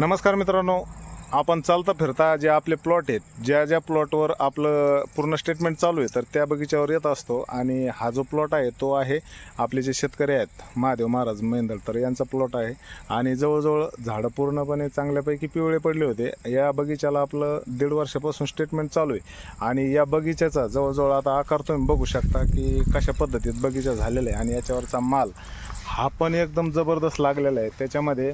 नमस्कार मित्रांनो आपण चालता फिरता जे आपले प्लॉट आहेत ज्या ज्या प्लॉटवर आपलं पूर्ण स्टेटमेंट चालू आहे तर त्या बगीच्यावर येत असतो. आणि हा जो प्लॉट आहे तो आहे आपले जे शेतकरी आहेत महादेव महाराज मेंदळ तर यांचा प्लॉट आहे. आणि जवळजवळ झाडं पूर्णपणे चांगल्यापैकी पिवळे पडले होते. या बगीच्याला आपलं दीड वर्षापासून स्टेटमेंट चालू आहे. आणि या बगीच्याचा जवळजवळ आता आकार तुम्ही बघू शकता की कशा पद्धतीत बगीचा झालेला आहे. आणि याच्यावरचा माल हा पण एकदम जबरदस्त लागलेला आहे. त्याच्यामध्ये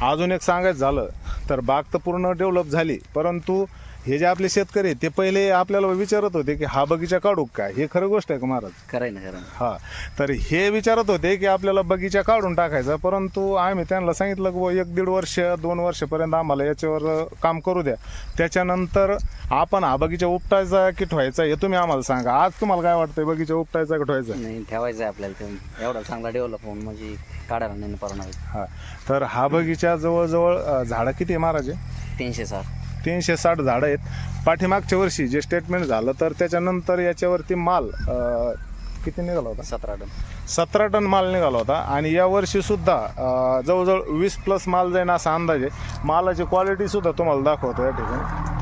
अजून एक सांगायचं झालं तर बाग तर पूर्ण डेव्हलप झाली परंतु हे जे आपले शेतकरी आहेत, ते पहिले आपल्याला विचारत होते की हा बगीचा काढू का हे खरं गोष्ट आहे का महाराज? खरंय ना खरं हा. तर हे विचारत होते की आपल्याला बगीचा काढून टाकायचा परंतु आम्ही त्यांना सांगितलं की बुवा एक दीड वर्ष दोन वर्षपर्यंत आम्हाला याच्यावर काम करू द्या. त्याच्यानंतर आपण हा बगीचा उपटायचा की ठेवायचा हे तुम्ही आम्हाला सांगा. आज तुम्हाला काय वाटतंय बगीचा उपटायचा की ठेवायचा? नाही ठेवायचं आहे आपल्याला ते. एवढा चांगला डेव्हलप होऊन म्हणजे काढायला नाही परणार हा. तर हा बगीचा जवळजवळ अं, झाडं किती आहे महाराज हे? तीनशे साठ. तीनशे साठ झाडं आहेत. पाठीमागच्या वर्षी जे स्टेटमेंट झालं तर त्याच्यानंतर याच्यावरती माल अं, किती निघाला होता? सतरा टन. सतरा टन माल निघाला होता. आणि या वर्षी सुद्धा अं, जवळजवळ वीस प्लस माल जाईन असा अंदाज आहे. मालाची क्वालिटी सुद्धा तुम्हाला दाखवतो या ठिकाणी.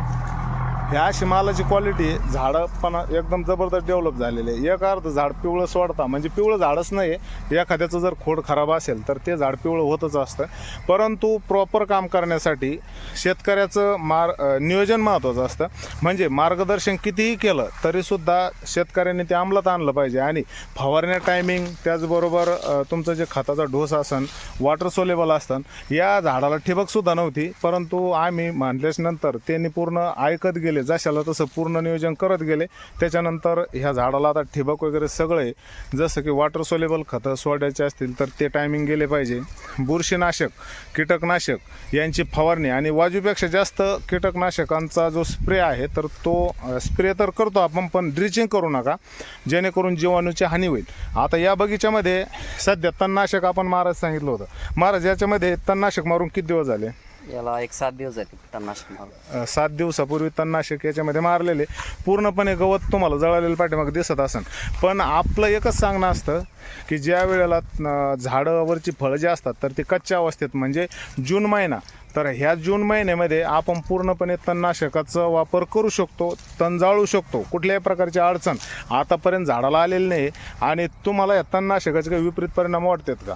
ह्या अशी मालाची क्वालिटी झाडं पण एकदम जबरदस्त डेव्हलप झालेले आहे. एक अर्ध झाड पिवळं सोडता म्हणजे पिवळं झाडच नाही आहे एखाद्याचं जर खोड खराब असेल तर ते झाड पिवळं होतच असतं. परंतु प्रॉपर काम करण्यासाठी शेतकऱ्याचं मार नियोजन महत्त्वाचं असतं. म्हणजे मार्गदर्शन कितीही केलं तरीसुद्धा शेतकऱ्यांनी ते अंमलात आणलं पाहिजे. आणि फवारण्या टायमिंग त्याचबरोबर तुमचं जे खताचा डोस असन वॉटर सोलेबल असतं या झाडाला ठिबकसुद्धा नव्हती. परंतु आम्ही म्हटल्याच नंतर त्यांनी पूर्ण ऐकत गेले. जशाला तसं पूर्ण नियोजन करत गेले. त्याच्यानंतर ह्या झाडाला आता ठिबक वगैरे सगळे जसं की वॉटर सोलेबल खतं सोडायचे असतील तर ते टायमिंग गेले पाहिजे. बुरशीनाशक कीटकनाशक यांची फवारणी आणि वाजूपेक्षा जास्त कीटकनाशकांचा जो स्प्रे आहे तर तो स्प्रे तर करतो आपण पण ड्रिचिंग करू नका. जेणेकरून जीवाणूची हानी होईल. आता या बगीच्यामध्ये सध्या तणनाशक आपण महाराज सांगितलं होतं. महाराज याच्यामध्ये तणनाशक मारून किती दिवस झाले? याला एक सात दिवस झाले तन्नाशक मारलं अ, सात दिवसापूर्वी तणनाशक याच्यामध्ये मारलेले. पूर्णपणे गवत तुम्हाला जळालेलं पाठीमागे दिसत असन. पण आपलं एकच सांगणं असतं की ज्या वेळेला अ, झाडावरची फळं जी असतात तर ती कच्च्या अवस्थेत म्हणजे जून महिना तर ह्या जून महिन्यामध्ये आपण पूर्णपणे तणनाशकाचा वापर करू शकतो तण जाळू शकतो. कुठल्याही प्रकारची अडचण आतापर्यंत झाडाला आलेली नाही आणि तुम्हाला या तणनाशकाचे काही विपरीत परिणाम वाटतात का?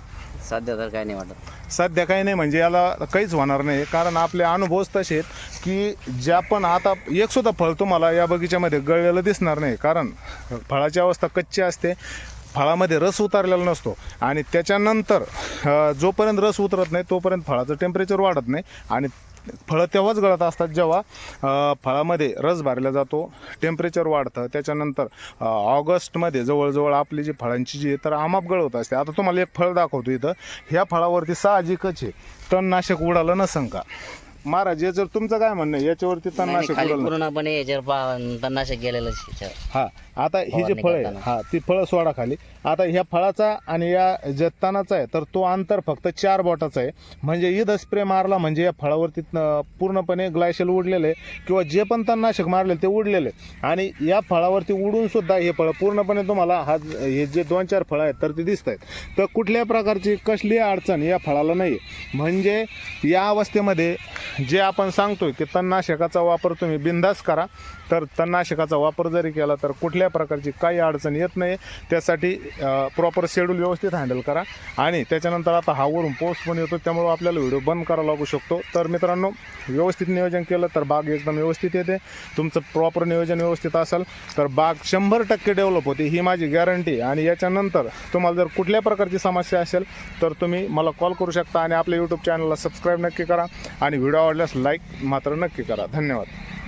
सध्या तर काय नाही वाटत. सध्या काही नाही म्हणजे याला काहीच होणार नाही. कारण आपले अनुभवच तसे आहेत की ज्या पण आता एक सुद्धा फळ तुम्हाला या बगीच्यामध्ये गळलेलं दिसणार नाही. कारण फळाची अवस्था कच्ची असते. फळामध्ये रस उतारलेला नसतो. आणि त्याच्यानंतर जोपर्यंत रस उतरत नाही तोपर्यंत फळाचं टेम्परेचर वाढत नाही. आणि फळं तेव्हाच गळत असतात जेव्हा फळामध्ये रस भरला जातो टेम्परेचर वाढतं. त्याच्यानंतर ऑगस्टमध्ये जवळजवळ आपली जी फळांची जी तर आमाप गळवत असते. आता तुम्हाला एक फळ दाखवतो इथं. ह्या फळावरती साहजिकच आहे. तणनाशक उडालं न सांगा. महाराज हे जर तुमचं काय म्हणणं आहे याच्यावरती नाही, तणनाशक खाली पूर्णपणे याच्यावर पा- गेलेलं याच्यावर. हा आता ही जी फवारणी फळं आहे करताना. हा ती फळं सोडा खाली आता ह्या फळाचा आणि या जे तणाचा आहे तर तो अंतर फक्त चार बोटाचा आहे म्हणजे ईद स्प्रे मारला म्हणजे या फळावरती न- पूर्णपणे ग्लायशल उडलेलं आहे किंवा जे पण तणनाशक मारले ते उडलेले आहे. आणि या फळावरती उडून सुद्धा हे फळं पूर्णपणे तुम्हाला हा ज- हे जे दोन चार फळं आहेत तर ते दिसत आहेत तर कुठल्याही प्रकारची कसली अडचण या फळाला नाही आहे. म्हणजे या अवस्थेमध्ये जे आपण सांगतोय की तणनाशकाचा वापर तुम्ही बिंदास करा. तर तणनाशकाचा वापर जरी केला तर कुठल्या प्रकारची काही अडचण येत नाही. त्यासाठी प्रॉपर शेड्यूल व्यवस्थित हँडल करा. आणि त्याच्यानंतर आता हावरून पोस्ट पण येतो त्यामुळं आपल्याला व्हिडिओ बंद करावा लागू शकतो. तर मित्रांनो व्यवस्थित नियोजन केलं तर बाग एकदम व्यवस्थित येते. तुमचं प्रॉपर नियोजन व्यवस्थित असेल तर बाग शंभर टक्के डेव्हलप होते ही माझी गॅरंटी आणि याच्यानंतर तुम्हाला जर कुठल्या प्रकारची समस्या असेल तर तुम्ही मला कॉल करू शकता आणि आपल्या यूट्यूब चॅनलला सबस्क्राईब नक्की करा. आणि व्हिडिओ आवडल्यास लाईक मात्र नक्की करा. धन्यवाद.